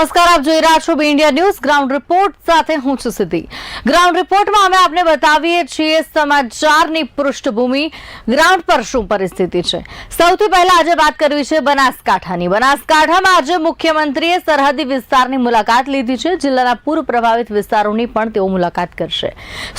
નમસ્કાર, આપ જોઈ રહ્યા છો ઇન્ડિયા ન્યૂઝ ગ્રાઉન્ડ રિપોર્ટ સાથે હું છું સિદ્ધિ. ગ્રાઉન્ડ રિપોર્ટમાં અમે આપને બતાવીએ છીએ સમાચારની પૃષ્ઠભૂમિ. ગ્રાઉન્ડ પર શું પરિસ્થિતિ છે? સૌથી પહેલા આજે વાત કરવી છે બનાસકાંઠાની. બનાસકાંઠામાં આજે મુખ્યમંત્રીએ સરહદી વિસ્તારની મુલાકાત લીધી છે. જિલ્લાના પૂર પ્રભાવિત વિસ્તારોની પણ તેઓ મુલાકાત કરશે.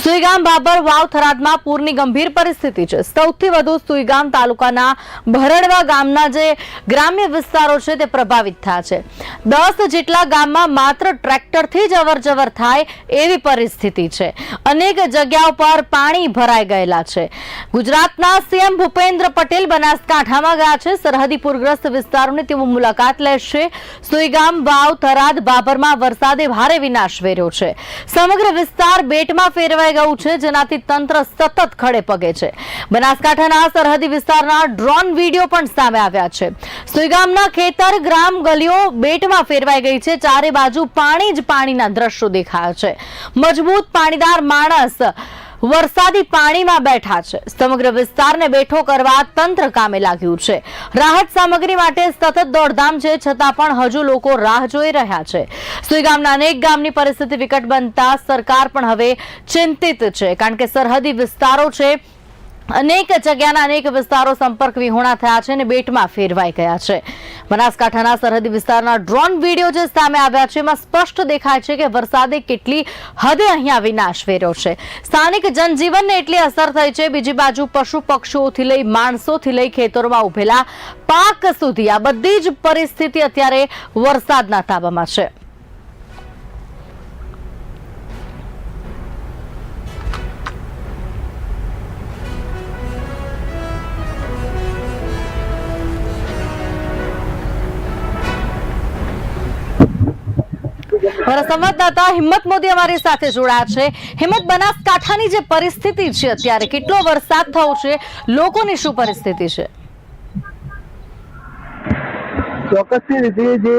સુઈગામ, બાબર, વાવ, થરાદમાં પૂરની ગંભીર પરિસ્થિતિ છે. સૌથી વધુ સુઈગામ તાલુકાના ભરડવા ગામના જે ગ્રામ્ય વિસ્તારો છે તે પ્રભાવિત થયા છે. દસ જેટલા ગામમાં માત્ર ટ્રેક્ટરથી જ અવરજવર થાય એવી પરિસ્થિતિ છે. અનેક જગ્યાઓ પર પાણી ભરાઈ ગયેલા છે. ગુજરાતના સીએમ ભૂપેન્દ્ર પટેલ બનાસકાંઠામાં ગયા છે. સરહદી પૂરગ્રસ્ત વિસ્તારોની તેઓ મુલાકાત લેશે. સુઈગામ વાવ થરાદ, બાબરમાં વરસાદે ભારે વિનાશ વેર્યો છે. સમગ્ર વિસ્તાર બેટમાં ફેરવાઈ ગયું છે, જેનાથી તંત્ર સતત ખડે પગે છે. બનાસકાંઠાના સરહદી વિસ્તારના ડ્રોન વીડિયો પણ સામે આવ્યા છે. સુઈગામના ખેતર ગ્રામ ગલીઓ બેટમાં ફેરવાઈ ગઈ છે, ચારે બાજુ પાણી જ પાણીના દ્રશ્યો દેખાયા છે. મજબૂત પાણીદાર માણસ વરસાદી પાણીમાં બેઠા છે. સમગ્ર વિસ્તારને બેઠો કરવા તંત્ર કામે લાગ્યું છે. રાહત સામગ્રી માટે સતત દોડધામ છે, છતાં પણ હજુ લોકો રાહ જોઈ રહ્યા છે. સુઈગામના અનેક ગામની પરિસ્થિતિ વિકટ બનતા સરકાર પણ હવે ચિંતિત છે, કારણ કે સરહદી વિસ્તારો છે અનેક જગ્યાના અનેક વિસ્તારો સંપર્ક વિહોણા થયા છે અને બેટમાં ફેરવાઈ ગયા છે. બનાસકાંઠાના સરહદી વિસ્તારના ડ્રોન વીડિયો જે સામે આવ્યા છે, એમાં સ્પષ્ટ દેખાય છે કે વરસાદે કેટલી હદે અહીંયા વિનાશ વેર્યો છે. સ્થાનિક જનજીવનને એટલી અસર થઈ છે, બીજી બાજુ પશુ પક્ષીઓથી લઈ માણસોથી લઈ ખેતરોમાં ઉભેલા પાક સુધી આ બધી જ પરિસ્થિતિ અત્યારે વરસાદના તાબામાં છે. મારા સંવાદદાતા હિંમત મોદી અમારી સાથે જોડાયા છે. હિંમત, બનાસકાંઠાની જે પરિસ્થિતિ છે અત્યારે, કેટલો વરસાદ થયો છે? લોકોની શું પરિસ્થિતિ છે? ચોક્કસની રીતે જે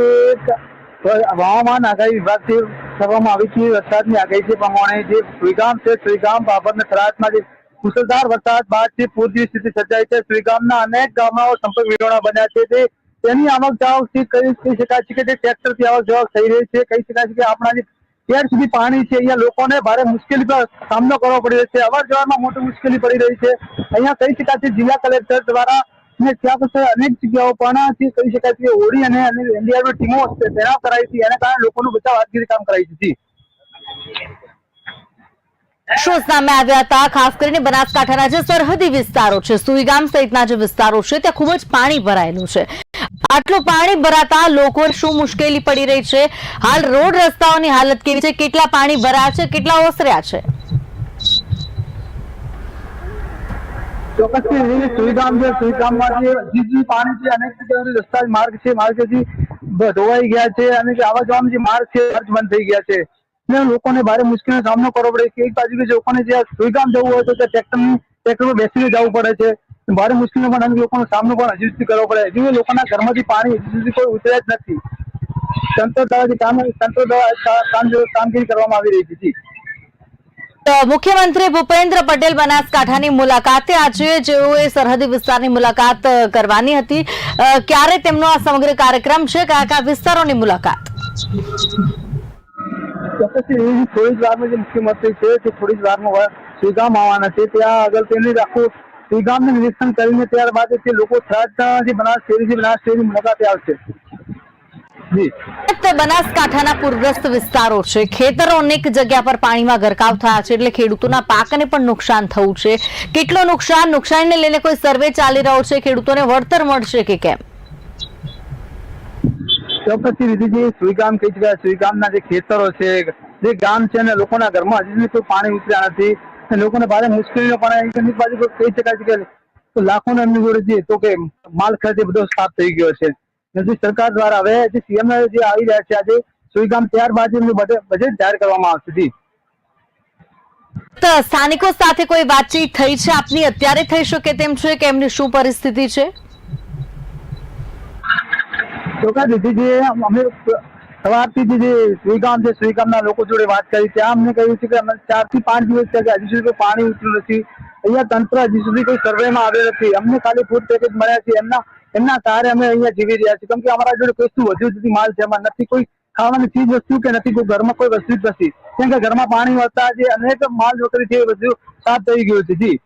હવામાન આગાહી વિભાગથી કરવામાં આવી છે, વરસાદની આગાહી છે પ્રમાણે જે શ્રીગામ છે, શ્રીગામ બાબર અને થરાદમાં જે મુસળધાર વરસાદ બાદ જે પૂર સ્થિતિ સર્જાઈ છે, શ્રીગામના અનેક ગામડાઓ સંપર્ક વિહોણા બન્યા છે. તે તેની આવક જાવકથી કહી કહી શકાય છે કે જે ટ્રેક્ટરથી આવક જાવક થઈ રહી છે? કહી શકાય છે કે આપણા જે ત્યાર સુધી પાણી છે? અહીંયા લોકોને ભારે મુશ્કેલી સામનો કરવો પડી રહ્યો છે. અવર જવરમાં મોટી મુશ્કેલી પડી રહી છે. અહીંયા કહી શકાય છે જિલ્લા કલેક્ટર દ્વારા અને ત્યાં પછી અનેક જગ્યાઓ પણ કહી શકાય છે હોડી અને એનડીઆરએફ ટીમો તૈનાત કરાઈ હતી એના કારણે લોકોનું બચાવ હાથગીરી કામ કરાઈ હતી. શું સામે આવ્યા હતા, ખાસ કરીને બનાસકાંઠાના જે સરહદી વિસ્તારો છે, સુઈગામ સહિતના જે વિસ્તારો છે, ત્યાં ખૂબ જ પાણી ભરાયેલું છે. આટલું પાણી ભરાતા લોકો શું મુશ્કેલી પડી રહી છે? હાલ રોડ રસ્તાઓની હાલત કેવી છે? કેટલા પાણી ભરાયા છે? કેટલા ઓસર્યા છે? ચોક્કસથી છે સુઈગામમાં જે પાણી છે, અનેક રસ્તા માર્ગ છે, માર્ગ હજી ધોવાઈ ગયા છે અને જે આવવા જવાનું જે માર્ગ છે ખર્ચ થઈ ગયા છે. અને લોકોને ભારે મુશ્કેલીનો સામનો કરવો પડે. છે એક બાજુ લોકોને જે સુઈગામ જવું હોય તો તે ટ્રેક્ટર ટ્રેક્ટરમાં બેસીને જવું પડે છે. ભારે મુશ્કેલીનો પણ અનેક લોકોનો સામનો પણ હજુ સુધી કરવો પડે. હજુ લોકોના ઘરમાંથી પાણી હજુ સુધી કોઈ ઉતર્યા જ નથી. તંત્ર દ્વારા કામ તંત્ર દ્વારા કામગીરી કરવામાં આવી રહી હતી મુખ્યમંત્રી ભૂપેન્દ્ર પટેલ બનાસકાંઠાની મુલાકાતે આજે જેઓએ સરહદી વિસ્તારની મુલાકાત કરવાની હતી. ક્યારે તેમનો આ સમગ્ર કાર્યક્રમ છે? કયા કયા વિસ્તારોની મુલાકાત? થોડી જ વારમાં જે મુખ્યમંત્રી છે તે થોડી જ વારમાં સુગામ આવવાના છે. ત્યાં આગળ તેમની આખું સુઈગામનું નિરીક્ષણ કરીને ત્યારબાદ તે લોકો થરાદના બનાસ શેરીથી બનાસ શેરીની મુલાકાતે આવશે. બનાસકાંઠાના પૂરગ્રસ્ત વિસ્તારો છે. ખેતરો અનેક જગ્યા પર પાણીમાં ગરકાવ થયા છે. એટલે ખેડૂતોના પાકને પણ નુકસાન થયું છે. કેટલું નુકસાન? નુકસાનને લઈને કોઈ સર્વે ચાલી રહ્યો છે. ખેડૂતોને વળતર મળશે કે કેમ? ચોક્કસથી રીતિજી જે સુઈગામ કહી શકાય. સુઈગામના જે ખેતરો છે જે ગામ છે અને લોકોના ઘરમાં હજી કોઈ પાણી ઉતર્યા નથી. લોકોને ભારે મુશ્કેલીઓ પણ આવી. બાજુ કહી શકાય છે કે લાખોને એમની જોડે જે તો કે માલ ખરીદી બધો સ્ટાફ થઈ ગયો છે. નથી સરકાર દ્વારા હવે જે સીએમ જે આવી રહ્યા છે આજે સુઈગામ ત્યારબાદ એમનું બજેટ જાહેર કરવામાં આવશે. તો સ્થાનિકો સાથે કોઈ વાતચીત થઈ છે? આપની અત્યારે થઈ શકે તેમ છે કે એમની શું પરિસ્થિતિ છે? ચોક્કસ દીદી જે અમે સવારથી જે સુઈગામ છે સુઈગામના લોકો જોડે વાત કરી. ત્યાં અમને કહ્યું છે કે અમે ચારથી પાંચ દિવસ થયા કે હજી સુધી કોઈ પાણી ઉતર્યું નથી. અહીંયા તંત્ર હજી સુધી કોઈ સર્વેમાં આવ્યો નથી. અમને ખાલી ફૂડ પેકેજ મળ્યા છે. એમના એમના સહારે અમે અહીંયા જીવી રહ્યા છીએ. કેમ કે અમારા જોડે કોઈ શું વધુ સુધી માલ છે, એમાં નથી કોઈ ખાવાની ચીજ વસ્તુ કે નથી, કોઈ ઘરમાં કોઈ વસ્તુ જ નથી. કેમ કે ઘરમાં પાણી વધતા જે અનેક માલ વગેરે છે એ બધું સાફ થઈ ગયું છે. જી.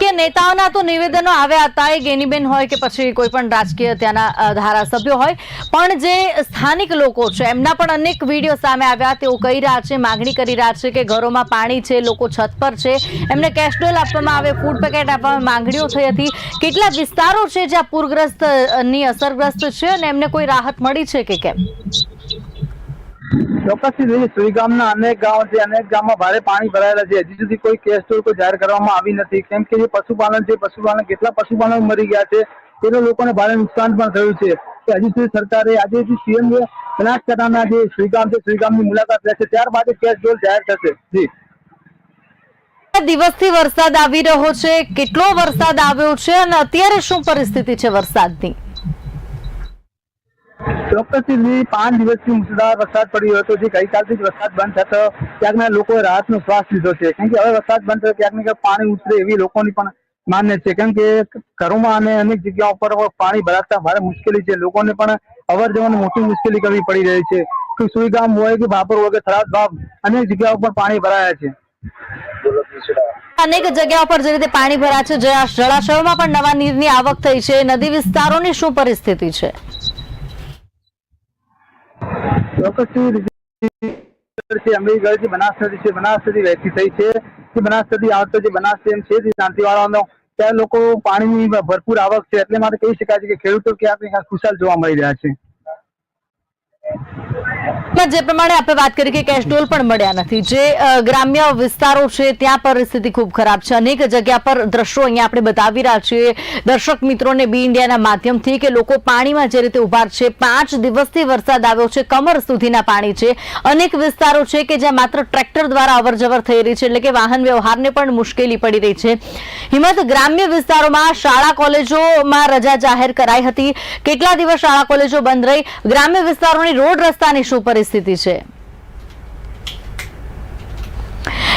કે નેતાઓના તો નિવેદનો આવ્યા હતા, એ ગેનીબેન હોય કે પછી કોઈ પણ રાજકીય ત્યાંના ધારાસભ્યો હોય. પણ જે સ્થાનિક લોકો છે, એમના પણ અનેક વીડિયો સામે આવ્યા, તેઓ કહી રહ્યા છે, માગણી કરી રહ્યા છે કે ઘરોમાં પાણી છે, લોકો છત પર છે. એમને કેશડોલ આપવામાં આવે ફૂડ પેકેટ આપવામાં, માંગણીઓ થઈ હતી. કેટલા વિસ્તારો છે જ્યાં પૂરગ્રસ્તની અસરગ્રસ્ત છે અને એમને કોઈ રાહત મળી છે કે કેમ? ચોક્કસથી જોઈએ, સુઈગામના અનેક ગામો છે, અનેક ગામમાં ભારે જાહેર થશે. દિવસથી વરસાદ આવી રહ્યો છે. કેટલો વરસાદ આવ્યો છે અને અત્યારે શું પરિસ્થિતિ છે વરસાદની? ચોક્કસથી પાંચ દિવસથી મુસળધાર વરસાદ પડ્યો હતો, જે ગઈકાલથી જ વરસાદ બંધ થતો ક્યાંકના લોકોએ રાહતનો શ્વાસ લીધો છે. કેમ કે હવે વરસાદ બંધ થયો ક્યાંક પાણી ઉતરે એવી લોકોની પણ માન્ય છે. કેમ કે ઘરોમાં અને અનેક જગ્યાઓ પર પાણી ભરાતા ભારે મુશ્કેલી છે. લોકોને પણ અવર જવરની મોટી મુશ્કેલી કરવી પડી રહી છે. કે સુઈગામ હોય કે ભાપર હોય કે થરાદ બાપ અનેક જગ્યાઓ પર પાણી ભરાયા છે. અનેક જગ્યાઓ પર જે રીતે પાણી ભરાયા છે જળા- જળાશયોમાં પણ નવા નીરની આવક થઈ છે. નદી વિસ્તારોની શું પરિસ્થિતિ છે? ચોક્કસથી છે અમરીગઢ છે બનાસ છે, બનાસ નદી થઈ છે. કે બનાસ નદી જે બનાસ ડેમ છે જે શાંતિવાળાનો. ત્યાં લોકો પાણીની ભરપૂર આવક છે, એટલે માટે કહી શકાય છે કે ખેડૂતો ક્યાંક ને ક્યાંક ખુશાલ જોવા મળી રહ્યા છે. જે પ્રમાણે આપણે વાત કરી કે કેશડોલ પણ મળ્યા નથી. જે ગ્રામ્ય વિસ્તારો છે, ત્યાં પરિસ્થિતિ ખૂબ ખરાબ છે. અનેક જગ્યા પર દ્રશ્યો અહીંયા આપણે બતાવી રહ્યા છીએ. દર્શક મિત્રોને બી ઇન્ડિયાના માધ્યમથી કે લોકો પાણીમાં જે રીતે ઊભા છે, પાંચ દિવસથી વરસાદ આવ્યો છે, કમર સુધીના પાણી છે. અનેક વિસ્તારો છે કે જ્યાં માત્ર ટ્રેક્ટર દ્વારા અવરજવર થઈ રહી છે, એટલે કે વાહન વ્યવહારને પણ મુશ્કેલી પડી રહી છે. હિંમત ગ્રામ્ય વિસ્તારોમાં શાળા કોલેજોમાં રજા જાહેર કરાઈ હતી. કેટલા દિવસ શાળા કોલેજો બંધ રહી? ગ્રામ્ય વિસ્તારોની રોડ રસ્તાની શું પરિસ્થિતિ છે?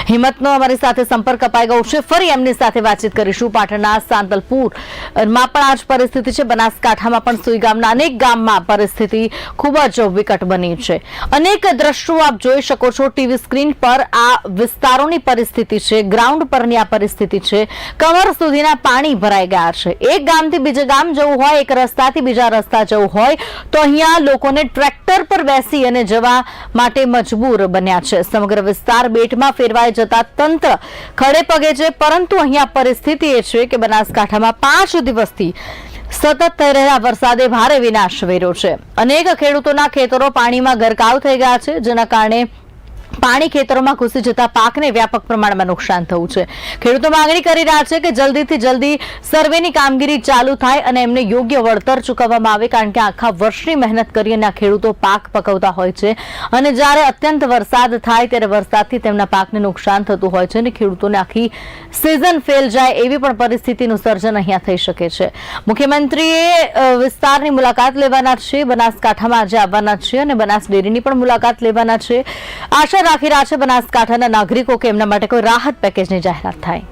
હિંમતનો અમારી સાથે સંપર્ક અપાઈ ગયો છે. ફરી એમની સાથે વાતચીત કરીશું. પાટણના સાંતલપુરમાં પણ આ જ પરિસ્થિતિ છે. બનાસકાંઠામાં પણ સુઈ ગામના અનેક ગામમાં પરિસ્થિતિ ખૂબ જ વિકટ બની છે. અનેક દ્રશ્યો આપ જોઈ શકો છો. ટીવી સ્ક્રીન પર આ વિસ્તારોની પરિસ્થિતિ છે. ગ્રાઉન્ડ પરની આ પરિસ્થિતિ છે. કમર સુધીના પાણી ભરાઈ ગયા છે. એક ગામથી બીજે ગામ જવું હોય, એક રસ્તાથી બીજા રસ્તા જવું હોય, તો અહીંયા લોકોને ટ્રેક્ટર પર બેસી અને જવા માટે મજબૂર બન્યા છે. સમગ્ર વિસ્તાર બેટમાં ફેરવાઈ જતા તંત્ર ખડે પગે છે, પરંતુ અહીંયા પરિસ્થિતિ એ છે કે બનાસકાંઠામાં પાંચ દિવસથી સતત થઈ રહેલા વરસાદે ભારે વિનાશ વેર્યો છે. અનેક ખેડૂતોના ખેતરો પાણીમાં ગરકાવ થઈ ગયા છે, જેના કારણે પાણી ખેતરોમાં ઘૂસી જતા પાકને વ્યાપક પ્રમાણમાં નુકસાન થયું છે. ખેડૂતો માંગણી કરી રહ્યા છે કે જલ્દીથી જલ્દી સર્વેની કામગીરી ચાલુ થાય અને એમને યોગ્ય વળતર ચૂકવવામાં આવે, કારણ કે આખા વર્ષની મહેનત કરી અને આ ખેડૂતો પાક પકવતા હોય છે. અને જ્યારે અત્યંત વરસાદ થાય ત્યારે વરસાદથી તેમના પાકને નુકસાન થતું હોય છે અને ખેડૂતોને આખી સિઝન ફેલ જાય એવી પણ પરિસ્થિતિનું સર્જન અહીંયા થઈ શકે છે. મુખ્યમંત્રીએ વિસ્તારની મુલાકાત લેવાના છે, બનાસકાંઠામાં આજે આવવાના છે અને બનાસ ડેરીની પણ મુલાકાત લેવાના છે. આશા રાખી રહ્યા છે બનાસકાંઠાના નાગરિકો કે એમના માટે કોઈ રાહત પેકેજની જાહેરાત થાય.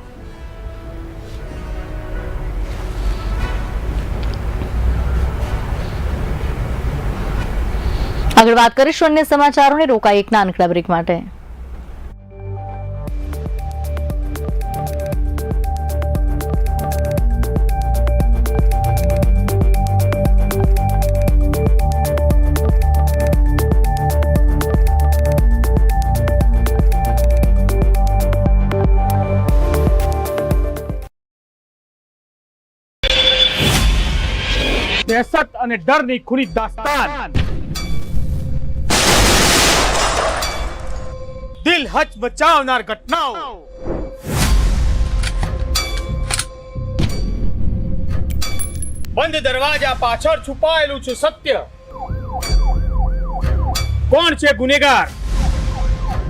આગળ વાત કરીશું અન્ય સમાચારોને રોકાઈ એક નાનકડા બ્રેક માટે. દહેશત અને ડરની ખુલી દાસ્તાન દિલ હચ બચાવનાર ઘટનાઓ બંધ દરવાજા પાછળ છુપાયેલું છે સત્ય કોણ છે ગુનેગાર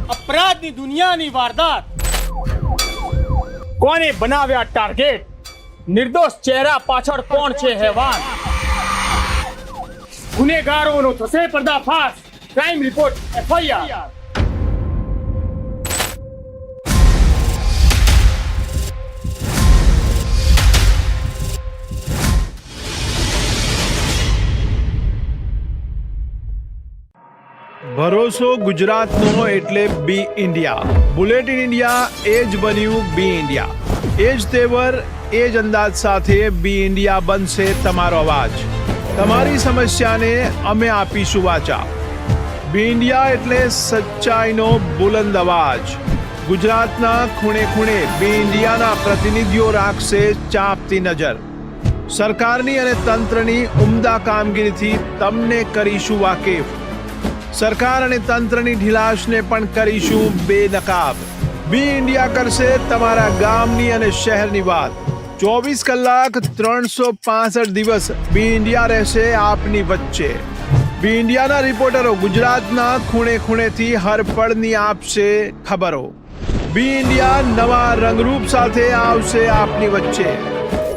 અપરાધની દુનિયાની વારદાત કોને બનાવ્યા ટાર્ગેટ નિર્દોષ ચહેરા પાછળ કોણ છે હેવાન ગુનેગારોનો થશે પર્દાફાશ ક્રાઇમ રિપોર્ટ એફઆઈઆર ભરોસો ગુજરાતનો એટલે બી ઇન્ડિયા બુલેટિન ઇન્ડિયા એ જ બન્યું બી ઇન્ડિયા એ જ તેવર એ જ અંદાજ સાથે બી ઇન્ડિયા બનશે તમારો અવાજ તમારી સમસ્યાને અમે આપીશું વાચા. ઇન્ડિયા એટલે સચ્ચાઈનો બુલંદ અવાજ. ગુજરાતના ખૂણે ખૂણે બી ઇન્ડિયાના પ્રતિનિધિઓ રાખશે ચાપતી નજર. સરકારની અને તંત્રની ઉમદા કામગીરીથી તમને કરીશું વાકેફ. સરકાર અને તંત્રની ઢીલાશને પણ કરીશું બેનકાબ. બી ઇન્ડિયા કરશે તમારા ગામની અને શહેરની વાત. ચોવીસ કલાક ત્રણસો પાસઠ દિવસ બી ઇન્ડિયા રહેશે આપની વચ્ચે. બી ઇન્ડિયાના રિપોર્ટરો ગુજરાતના ખૂણે ખૂણેથી હર પળની આપશે ખબરો. બી ઇન્ડિયા નવા રંગરૂપ સાથે આવશે આપની વચ્ચે.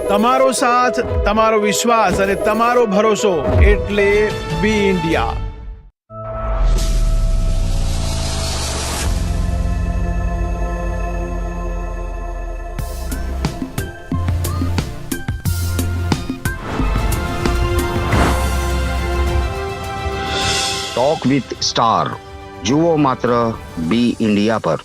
તમારો સાથ, તમારો વિશ્વાસ અને તમારો ભરોસો એટલે B India. Talk with star જુઓ માત્ર બી ઇન્ડિયા પર.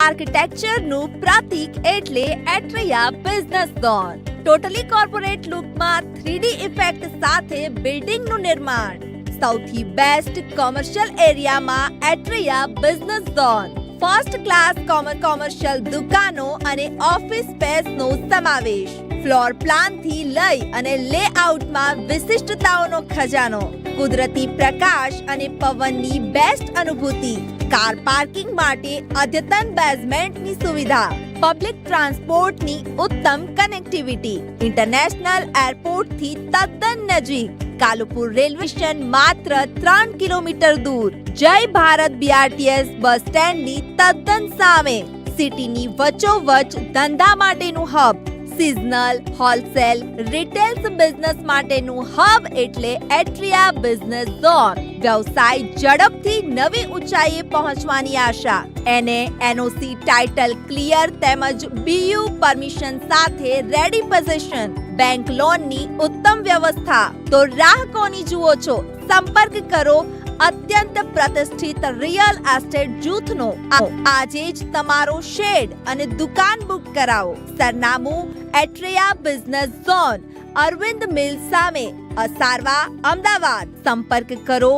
આર્કિટેક્ચરનું પ્રતીક એટલે Atria business zone totally corporate લુકમાં three D effect સાથે બિલ્ડિંગનું નિર્માણ. સૌથી બેસ્ટ કોમર્શિયલ એરિયામાં Atria business zone first class Komar commercial દુકાનો અને ઓફિસ સ્પેસનો સમાવેશ. ફ્લોર પ્લાનથી લઈ અને લેઆઉટમાં વિશિષ્ટતાઓનો ખજાનો, કુદરતી પ્રકાશ અને પવનની બેસ્ટ અનુભૂતિ, કાર પાર્કિંગ માટે અદ્યતન બેઝમેન્ટની સુવિધા પબ્લિક ટ્રાન્સપોર્ટની ઉત્તમ કનેક્ટિવિટી ઇન્ટરનેશનલ એરપોર્ટથી તદ્દન નજીક, કાલુપુર રેલવે સ્ટેશન માત્ર ત્રણ કિલોમીટર દૂર, જય ભારત બીઆરટીએસ બસ સ્ટેન્ડની તદ્દન સામે સિટીની વચ્ચોવચ ધંધા માટેનું hub seasonal wholesale retails business માટેનું હબ એટલે એટ્રિયા બિઝનેસ ઝોન વ્યવસાય ઝડપથી નવી ઊંચાઈએ પહોંચવાની આશા. એને એનઓસી ટાઇટલ ક્લિયર તેમજ બીયુ પરમિશન સાથે રેડી પોઝિશન બેંક લોનની ઉત્તમ વ્યવસ્થા. તો રાહ કોની જુઓ છો. સંપર્ક કરો અત્યંત પ્રતિષ્ઠિત રિયલ એસ્ટેટ જૂથનો. આજે જ તમારો શેડ અને દુકાન બુક કરાવો. સરનામું Atria business zone, Arvind mill સામે, અસારવા, અમદાવાદ. સંપર્ક કરો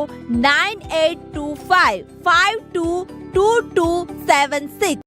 nine eight two five five two two two seven six.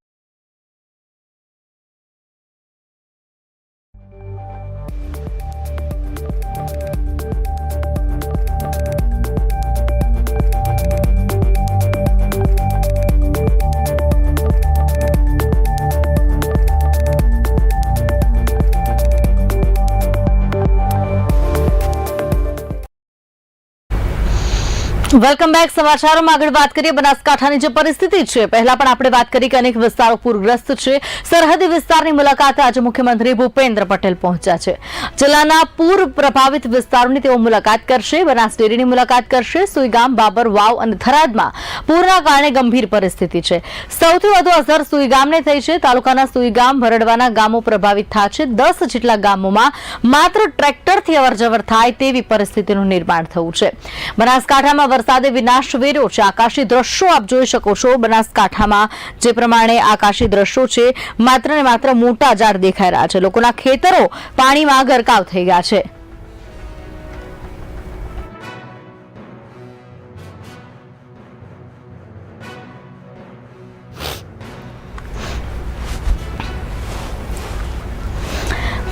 Welcome back સમાચારોમાં આગળ વાત કરીએ. બનાસકાંઠાની જે પરિસ્થિતિ છે, પહેલા પણ આપણે વાત કરી કે અનેક વિસ્તારો પૂરગ્રસ્ત છે. સરહદી વિસ્તારની મુલાકાતે આજે મુખ્યમંત્રી ભૂપેન્દ્ર પટેલ પહોંચ્યા છે. જિલ્લાના પૂર પ્રભાવિત વિસ્તારોની તેઓ મુલાકાત કરશે. બનાસ ડેરીની મુલાકાત કરશે. સુઈગામ, બાબર, વાવ અને થરાદમાં પૂરના કારણે ગંભીર પરિસ્થિતિ છે. સૌથી વધુ અસર સુઈગામને થઈ છે. તાલુકાના સુઈગામ, ભરડવાના ગામો પ્રભાવિત થયા છે. દસ જેટલા ગામોમાં માત્ર ટ્રેક્ટરથી અવરજવર થાય તેવી પરિસ્થિતિનું નિર્માણ થયું છે. બનાસકાંઠામાં વરસાદે વિનાશ વેર્યો છે. આકાશી દ્રશ્યો આપ જોઈ શકો છો બનાસકાંઠામાં. જે પ્રમાણે આકાશી દ્રશ્યો છે, માત્ર ને માત્ર મોટા ઝાડ દેખાઈ રહ્યા છે. લોકોના ખેતરો પાણીમાં ગરકાવ થઈ ગયા છે.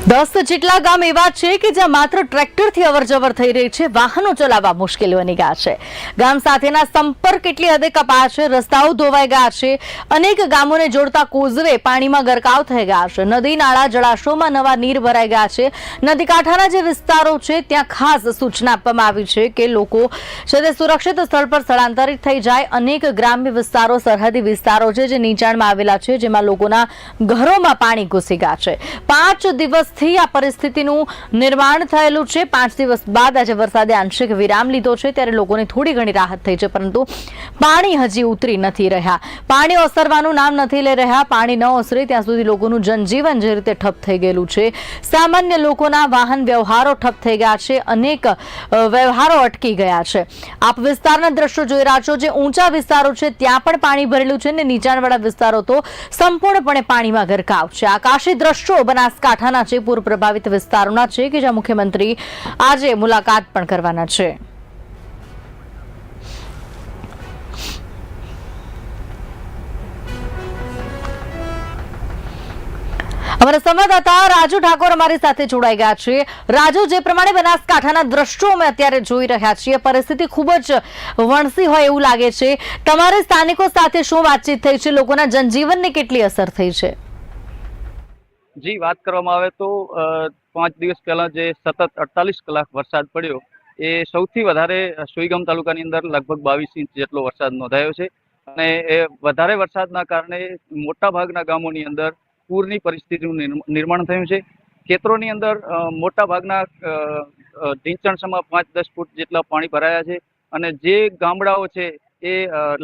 દસ જેટલા ગામ એવા છે કે જ્યાં માત્ર ટ્રેક્ટરથી અવરજવર થઈ રહી છે, વાહનો ચલાવવા મુશ્કેલ બની ગયા છે. ગામ સાથેના સંપર્ક એટલી હદે કપાયા છે, રસ્તાઓ ધોવાઈ ગયા છે, અનેક ગામોને જોડતા કોઝવે પાણીમાં ગરકાવ થઈ ગયા છે. નદી, નાળા, જળાશયોમાં નવા નીર ભરાઈ ગયા છે. નદી કાંઠાના જે વિસ્તારો છે, ત્યાં ખાસ સૂચના આપવામાં આવી છે કે લોકો છે તે સુરક્ષિત સ્થળ પર સ્થળાંતરિત થઈ જાય. અનેક ગ્રામ્ય વિસ્તારો, સરહદી વિસ્તારો છે, જે નીચાણમાં આવેલા છે, જેમાં લોકોના ઘરોમાં પાણી ઘૂસી ગયા છે. પાંચ દિવસથી દિવસથી આ પરિસ્થિતિનું નિર્માણ થયેલું છે. પાંચ દિવસ બાદ આજે વરસાદે આંશિક વિરામ લીધો છે. ત્યારે લોકોને થોડી ઘણી રાહત થઈ છે, પરંતુ પાણી હજી ઉતરી નથી રહ્યા. પાણી ઓસરવાનું નામ નથી લઈ રહ્યા. પાણી ન ઓસરે ત્યાં સુધી લોકોનું જનજીવન જે રીતે ઠપ થઈ ગયેલું છે. સામાન્ય લોકોના વાહન વ્યવહારો ઠપ થઈ ગયા છે. અનેક વ્યવહારો અટકી ગયા છે. આપ વિસ્તારના દ્રશ્યો જોઈ રહ્યા છો. જે ઊંચા વિસ્તારો છે, ત્યાં પણ પાણી ભરેલું છે ને નીચાણવાળા વિસ્તારો તો સંપૂર્ણપણે પાણીમાં ગરકાવ છે. આકાશી દ્રશ્યો બનાસકાંઠાના છે. પૂર પ્રભાવિત વિસ્તારોના છે કે જ્યાં મુખ્યમંત્રી આજે મુલાકાત પણ કરવાના છે. અમારા સંવાદદાતા રાજુ ઠાકોર અમારી સાથે જોડાઈ ગયા છે. રાજુ, જે પ્રમાણે બનાસકાંઠાના દ્રશ્યો અમે અત્યારે જોઈ રહ્યા છીએ, પરિસ્થિતિ ખૂબ જ વણસી હોય એવું લાગે છે. તમારે સ્થાનિકો સાથે શું વાતચીત થઈ છે? લોકોના જનજીવનને કેટલી અસર થઈ છે? જી, વાત કરવામાં આવે તો પાંચ દિવસ પહેલા જે સતત અડતાલીસ કલાક વરસાદ પડ્યો, એ સૌથી વધારે સુઈગામ તાલુકાની અંદર લગભગ બાવીસ ઇંચ જેટલો વરસાદ નોંધાયો છે. અને એ વધારે વરસાદના કારણે મોટાભાગના ગામોની અંદર પૂરની પરિસ્થિતિનું નિર્માણ થયું છે. ખેતરોની અંદર મોટાભાગના ઢીંચણસમાં પાંચ દસ ફૂટ જેટલા પાણી ભરાયા છે. અને જે ગામડાઓ છે, એ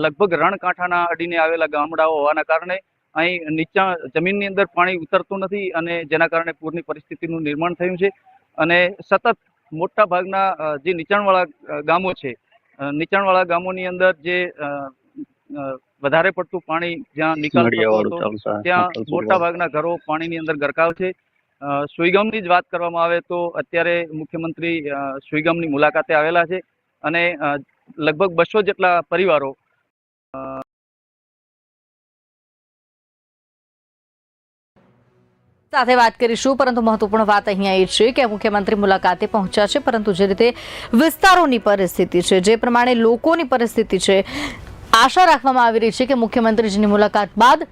લગભગ રણકાંઠાના અડીને આવેલા ગામડાઓ હોવાના કારણે અહીં નીચા જમીનની અંદર પાણી ઉતરતું નથી અને જેના કારણે પૂરની પરિસ્થિતિનું નિર્માણ થયું છે. અને સતત મોટા ભાગના જે નીચાણવાળા ગામો છે નીચાણવાળા ગામોની અંદર જે વધારે પડતું પાણી જ્યાં નિકાલ ત્યાં મોટા ભાગના ઘરો પાણીની અંદર ગરકાવ છે. સુઈગામની જ વાત કરવામાં આવે તો અત્યારે મુખ્યમંત્રી સુઈગામની મુલાકાતે આવેલા છે. અને લગભગ બસો જેટલા પરિવારો સાથે વાત કરીશું, પરંતુ મહત્વપૂર્ણ વાત અહીંયા એ છે કે મુખ્યમંત્રી મુલાકાતે પહોંચ્યા છે, પરંતુ જે રીતે વિસ્તારોની પરિસ્થિતિ છે, જે પ્રમાણે લોકોની પરિસ્થિતિ છે, આશા રાખવામાં આવી રહી છે કે મુખ્યમંત્રીજીની મુલાકાત બાદ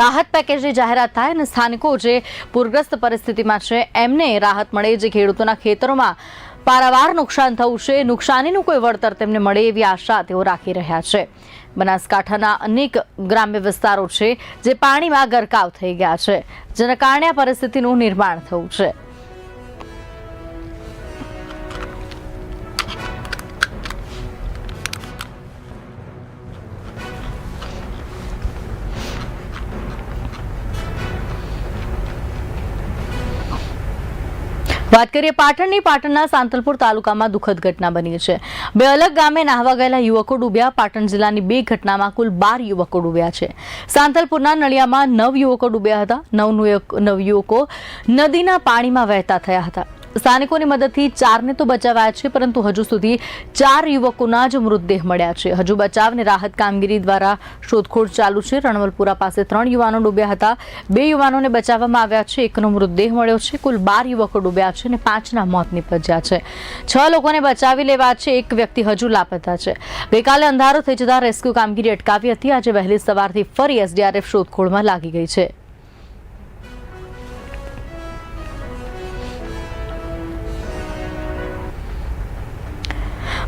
રાહત પેકેજની જાહેરાત થાય અને સ્થાનિકો જે પૂરગ્રસ્ત પરિસ્થિતિમાં છે, એમને રાહત મળે, જે ખેડૂતોના ખેતરોમાં પારાવાર નુકસાન થયું છે, નુકસાનીનું કોઈ વળતર તેમને મળે એવી આશા તેઓ રાખી રહ્યા છે. બનાસકાંઠાના અનેક ગ્રામ્ય વિસ્તારો છે, જે પાણીમાં ગરકાવ થઈ ગયા છે, જેના કારણે આ પરિસ્થિતિનું નિર્માણ થયું છે. વાત કરીએ પાટણની. પાટણના સાંતલપુર તાલુકામાં દુઃખદ ઘટના બની છે. બે અલગ ગામે નાહવા ગયેલા યુવકો ડૂબ્યા. પાટણ જિલ્લાની બે ઘટનામાં કુલ બાર યુવકો ડૂબ્યા છે. સાંતલપુરના નળિયામાં નવ યુવકો ડૂબ્યા હતા. નવ નવ યુવકો નદીના પાણીમાં વહેતા થયા હતા. સ્થાનિકોની મદદથી ચારને તો બચાવાયા છે, પરંતુ હજુ સુધી ચાર યુવકોના જ મૃતદેહ મળ્યા છે. હજુ બચાવ અને રાહત કામગીરી દ્વારા શોધખોળ ચાલુ છે. રણવલપુરા પાસે ત્રણ યુવાનો ડૂબ્યા હતા. બે યુવાનોને બચાવવામાં આવ્યા છે. એકનો મૃતદેહ મળ્યો છે. કુલ બાર યુવકો ડૂબ્યા છે અને પાંચના મોત નીપજ્યા છે. છ લોકોને બચાવી લેવા છે. એક વ્યક્તિ હજુ લાપતા છે. ગઈકાલે અંધારો થઈ જતા રેસ્ક્યુ કામગીરી અટકાવી હતી. આજે વહેલી સવારથી ફરી એસડીઆરએફ શોધખોળમાં લાગી ગઈ છે.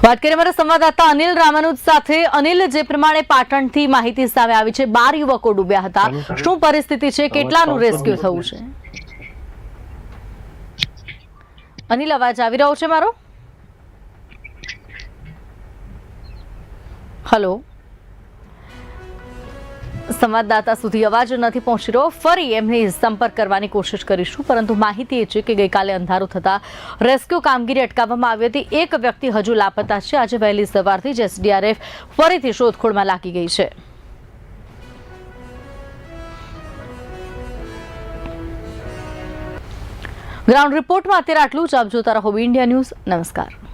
વાત કરીએ અમારા સંવાદદાતા અનિલ રામાનુજ સાથે. અનિલ જે પ્રમાણે પાટણથી માહિતી સામે આવી છે બાર યુવકો ડૂબ્યા હતા. શું પરિસ્થિતિ છે? કેટલાનું રેસ્ક્યુ થયું છે? અનિલ અવાજ આવી રહ્યો છે મારો? હલો. સંવાદદાતા સુધી અવાજ નથી પહોંચી રહ્યો. ફરી એમની સંપર્ક કરવાની કોશિશ કરીશું, પરંતુ માહિતી એ છે કે ગઈકાલે અંધારું થતાં રેસ્ક્યુ કામગીરી અટકાવવામાં આવી હતી. એક વ્યક્તિ હજુ લાપતા છે. આજે વહેલી સવારથી જ એસડીઆરએફ ફરીથી શોધખોળમાં લાગી ગઈ છે. ગ્રાઉન્ડ રિપોર્ટમાં અત્યારે આટલું જ. આપ જોતા રહો ઇન્ડિયા ન્યૂઝ. નમસ્કાર.